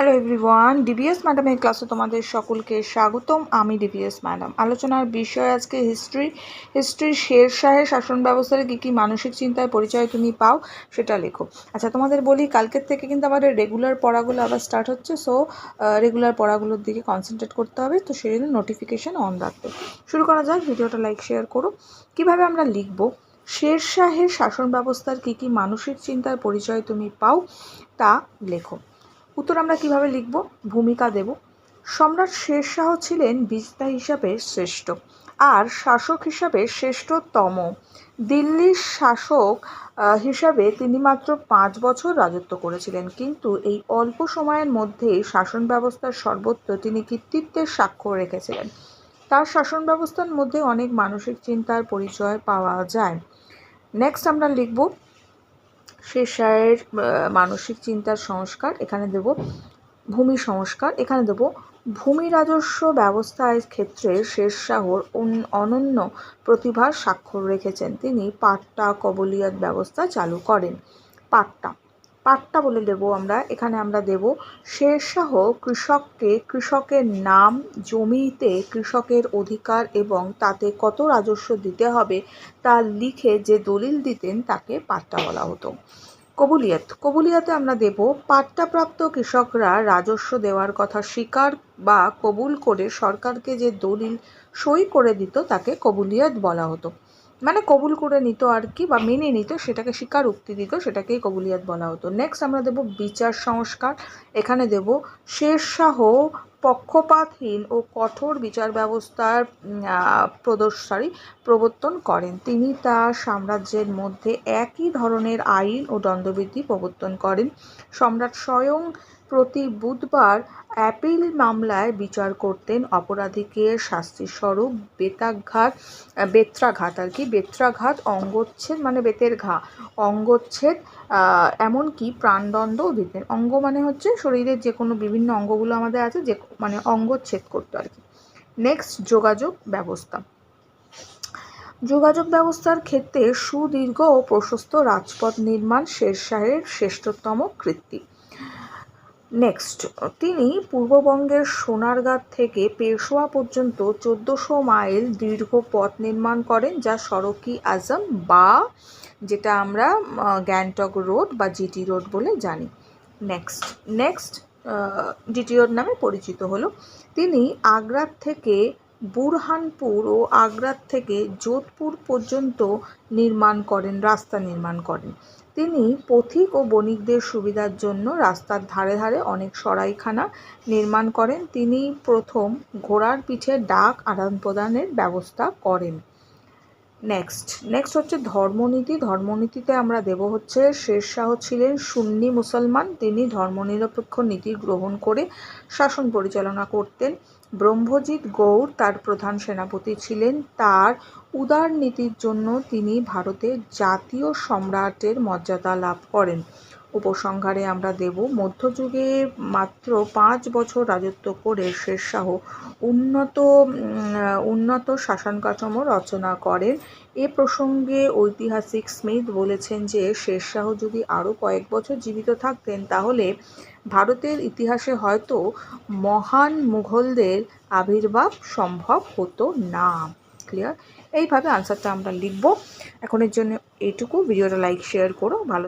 Hello everyone DBS ম্যাডামের ক্লাসে তোমাদের সকলকে স্বাগতম। আমি ডিবিএস ম্যাডাম আলোচনার বিষয় আজকে হিস্ট্রি হিস্ট্রির শের শাহের শাসন ব্যবস্থার কী কী মানসিক চিন্তায় পরিচয় তুমি পাও সেটা লেখো। আচ্ছা তোমাদের বলি, কালকের থেকে কিন্তু আমাদের রেগুলার পড়াগুলো আবার স্টার্ট হচ্ছে সো রেগুলার পড়াগুলোর দিকে কনসেন্ট্রেট করতে হবে। তো সেই জন্য নোটিফিকেশান অন রাখবে। শুরু করা যাক, ভিডিওটা লাইক শেয়ার করো। কীভাবে আমরা লিখব? শের শাহের শাসন ব্যবস্থার কী কী মানসিক চিন্তার পরিচয় তুমি পাও তা লেখো। উত্তর আমরা কীভাবে লিখব? ভূমিকা দেব। সম্রাট শেরশাহ ছিলেন বিজতা হিসাবে শ্রেষ্ঠ আর শাসক হিসাবে শ্রেষ্ঠতম। দিল্লির শাসক হিসাবে তিনি মাত্র পাঁচ বছর রাজত্ব করেছিলেন। কিন্তু এই অল্প সময়ের মধ্যেই শাসন ব্যবস্থার সর্বত্র তিনি কৃতিত্বের স্বাক্ষর রেখেছিলেন। তার শাসন ব্যবস্থার মধ্যে অনেক মানসিক চিন্তার পরিচয় পাওয়া যায়। নেক্সট আমরা লিখব শেষায়ের মানসিক চিন্তার সংস্কার, এখানে দেব ভূমি সংস্কার, এখানে দেব ভূমি রাজস্ব ব্যবস্থায় ক্ষেত্রে শেরশাহর অনন্য প্রতিভার স্বাক্ষর রেখেছেন। তিনি পাট্টা কবলিয়াত ব্যবস্থা চালু করেন। পাট্টা পাট্টা বলে দেব আমরা, এখানে আমরা দেব শেরশাহ কৃষককে, কৃষকের নাম, জমিতে কৃষকের অধিকার এবং তাতে কত রাজস্ব দিতে হবে তা লিখে যে দলিল দিতেন তাকে পাট্টা বলা হতো। কবুলিয়াত, কবুলিয়াতে আমরা দেব পাট্টাপ্রাপ্ত কৃষকরা রাজস্ব দেওয়ার কথা স্বীকার বা কবুল করে সরকারকে যে দলিল সই করে দিত তাকে কবুলিয়াত বলা হতো। মানে কবুল করে নিত আর কি, বা মেনে নিত, সেটাকে স্বীকারোক্তি দিত, সেটাকেই কবুলিয়াত বলা হতো। নেক্সট আমরা দেব বিচার সংস্কার, এখানে দেব শেরশাহ পক্ষপাতহীন ও কঠোর বিচার ব্যবস্থার প্রদর্শনী প্রবর্তন করেন। তিনি তার সাম্রাজ্যের মধ্যে একই ধরনের আইন ও দণ্ডবিধি প্রবর্তন করেন। সম্রাট স্বয়ং প্রতি বুধবার অ্যাপিল মামলায় বিচার করতেন। অপরাধীকে শাস্তিস্বরূপ বেতাঘাত বেত্রাঘাত আর কি, বেত্রাঘাত, অঙ্গচ্ছেদ মানে বেতের ঘা, অঙ্গচ্ছেদ এমনকি প্রাণদণ্ডও দিতেন। অঙ্গ মানে হচ্ছে শরীরের যে কোনো বিভিন্ন অঙ্গগুলো আমাদের আছে যে মানে অঙ্গচ্ছেদ করতো আর কি। নেক্সট যোগাযোগ ব্যবস্থা। যোগাযোগ ব্যবস্থার ক্ষেত্রে সুদীর্ঘ ও প্রশস্ত রাজপথ নির্মাণ শেরশাহের শ্রেষ্ঠতম কৃত্তি নেক্সট তিনি পূর্ববঙ্গের সোনারগাঁ থেকে পেশোয়া পর্যন্ত চোদ্দোশো মাইল দীর্ঘ পথ নির্মাণ করেন, যা সড়কি আজম বা যেটা আমরা গ্যাংটক রোড বা জিটি রোড বলে জানি। নেক্সট নেক্সট রোড নামে পরিচিত হলো। তিনি আগ্রার থেকে বুরহানপুর ও আগ্রার থেকে যোধপুর পর্যন্ত নির্মাণ করেন, রাস্তা নির্মাণ করেন। তিনি পথিক ও বণিকদের সুবিধার জন্য রাস্তার ধারে ধারে অনেক সরাইখানা নির্মাণ করেন। তিনি প্রথম ঘোড়ার পিঠে ডাক আদান প্রদানের ব্যবস্থা করেন। নেক্সট নেক্সট হচ্ছে ধর্মনীতি। ধর্মনীতিতে আমরা দেব হচ্ছে শেরশাহ ছিলেন সুন্নি মুসলমান। তিনি ধর্মনিরপেক্ষ নীতি গ্রহণ করে শাসন পরিচালনা করতেন। ব্রহ্মজিৎ গৌর তার প্রধান সেনাপতি ছিলেন। তার উদার নীতির জন্য তিনি ভারতে জাতীয় সম্রাটের মর্যাদা লাভ করেন। উপসংহারে আমরা দেব, মধ্যযুগে মাত্র পাঁচ বছর রাজত্ব করে শেরশাহ উন্নত উন্নত শাসন কাঠামো রচনা করেন। এ প্রসঙ্গে ঐতিহাসিক স্মিথ বলেছেন যে শেরশাহ যদি আরও কয়েক বছর জীবিত থাকতেন, তাহলে ভারতের ইতিহাসে হয়তো মহান মুঘলদের আবির্ভাব সম্ভব হতো না। ক্লিয়ার এইভাবে আনসারটা আমরা লিখব। এখনের জন্য এইটুকু ভিডিওটা লাইক শেয়ার করো। ভালো